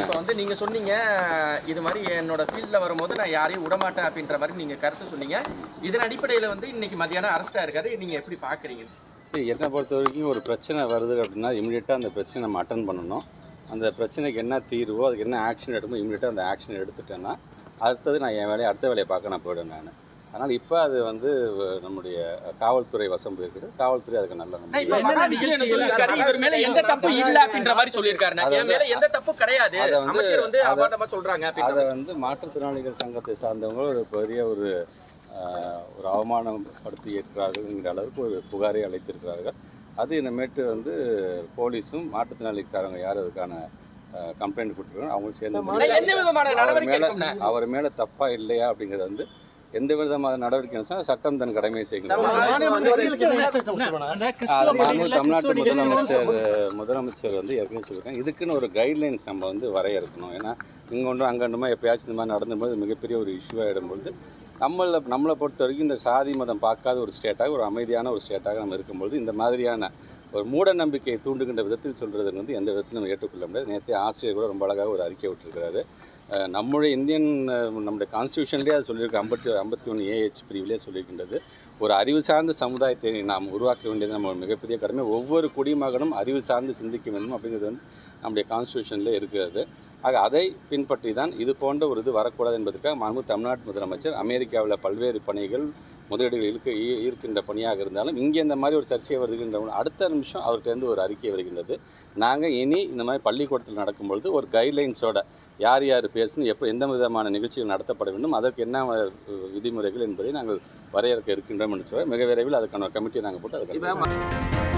இப்போ வந்து நீங்க சொன்னீங்க இது மாதிரி என்னோட ஃபீல்டில் வரும்போது நான் யாரையும் விடமாட்டேன் அப்படின்ற மாதிரி நீங்க கருத்து சொன்னீங்க. இதன் அடிப்படையில் வந்து இன்னைக்கு மத்தியானம் அரெஸ்டா இருக்காரு. நீங்க எப்படி பாக்குறீங்க? சரி என்னை பொறுத்த வரைக்கும் ஒரு பிரச்சனை வருது அப்படின்னா இமீடியட்டாக அந்த பிரச்சனை நம்ம அட்டன் பண்ணணும். அந்த பிரச்சனைக்கு என்ன தீர்வோ அதுக்கு என்ன ஆக்ஷன் எடுக்கணும் இமீடியட்டாக அந்த ஆக்ஷன் எடுத்துட்டேன்னா அடுத்தது நான் என் வேலையை அடுத்த வேலையை பார்க்க நான் போயிடுவேன் நான். அதனால் இப்போ அது வந்து நம்முடைய காவல்துறை வசம் இருக்குது காவல்துறை அதுக்கு நல்ல எந்த தப்பு இல்ல அப்படின்ற மாதிரி சொல்லியிருக்காரு எந்த தப்பு கிடையாது. அதை வந்து- அமைச்சர் வந்து அதை- அபாண்டமா சொல்றாங்க அப்படின்ற அதை வந்து மாற்றுத்திறனாளிகள் சங்கத்தை சார்ந்தவங்க ஒரு பெரிய ஒரு ஒரு அவமானப்படுத்தி இருக்கிறார்கள்ங்கிற அளவுக்கு ஒரு புகாரை அளித்திருக்கிறார்கள். அது இனிமேட்டு வந்து போலீஸும் மாற்றுத்திறனாளிக்காரங்க யார் அதுக்கான கம்ப்ளைண்ட் கொடுத்துருக்காங்க அவங்களும் சேர்ந்து அவர் நடவடிக்கை மேல இருக்கும்னா அவர் மேல தப்பா இல்லையா அப்படிங்கிறது வந்து எந்த விதமான நடவடிக்கை எடுத்தாலும் சட்டம் தன் கடமையை மாண்பு தமிழ்நாட்டு முதலமைச்சர் முதலமைச்சர் வந்து ஏற்கனவே சொல்லியிருக்காங்க இதுக்குன்னு ஒரு கைட்லைன்ஸ் நம்ம வந்து வரையறுக்கணும். ஏன்னா இங்கே ஒன்றும் அங்கே ஒன்றுமா எப்பயாச்சும் இந்த மாதிரி நடந்தும்போது மிகப்பெரிய ஒரு இஷ்யூ ஆகிடும்பொழுது நம்மளை நம்மளை பொறுத்த வரைக்கும் இந்த சாதி மதம் பார்க்காத ஒரு ஸ்டேட்டாக ஒரு அமைதியான ஒரு ஸ்டேட்டாக நம்ம இருக்கும்பொழுது இந்த மாதிரியான ஒரு மூட நம்பிக்கையை தூண்டுகின்ற விதத்தில் சொல்கிறது வந்து எந்த விதத்திலும் நம்ம ஏற்றுக்கொள்ள முடியாது. நேற்று ஆசிரியர் கூட ரொம்ப அழகாக ஒரு அறிக்கை விட்டுருக்கிறாரு. நம்முடைய இந்தியன் நம்முடைய கான்ஸ்டியூஷன்லேயே அது சொல்லியிருக்கு. ஐம்பத்தி ஐம்பத்தி ஒன்று ஏஹெச் பிரிவிலே சொல்லியிருக்கின்றது. ஒரு அறிவு சார்ந்த சமுதாயத்தை நாம் உருவாக்க வேண்டியது நம்ம மிகப்பெரிய கடமை. ஒவ்வொரு குடிமகனும் அறிவு சார்ந்து சிந்திக்க வேண்டும் அப்படிங்கிறது வந்து நம்முடைய கான்ஸ்டியூஷனில் இருக்கிறது. ஆக அதை பின்பற்றி தான் இது போன்ற ஒரு இது வரக்கூடாது என்பதற்காக மாண்பு தமிழ்நாட்டு முதலமைச்சர் அமெரிக்காவில் பல்வேறு பணிகள் முதலீடுகள் இருக்க இருக்கின்ற பணியாக இருந்தாலும் இங்கே இந்த மாதிரி ஒரு சர்ச்சை வருகின்ற அடுத்த நிமிஷம் அவர்கிட்டருந்து ஒரு அறிக்கை வருகின்றது. நாங்கள் இனி இந்த மாதிரி பள்ளிக்கூடத்தில் நடக்கும்பொழுது ஒரு கைட்லைன்ஸோட யார் யார் பேசணும் எப்போ எந்த விதமான நிகழ்ச்சிகள் நடத்தப்பட வேண்டும் அதற்கு என்ன விதிமுறைகள் என்பதை நாங்கள் வரையறுக்க இருக்கின்றோம் என்று சொல்ல மிக விரைவில் அதுக்கான கமிட்டியை நாங்கள் போட்டு அதுக்கு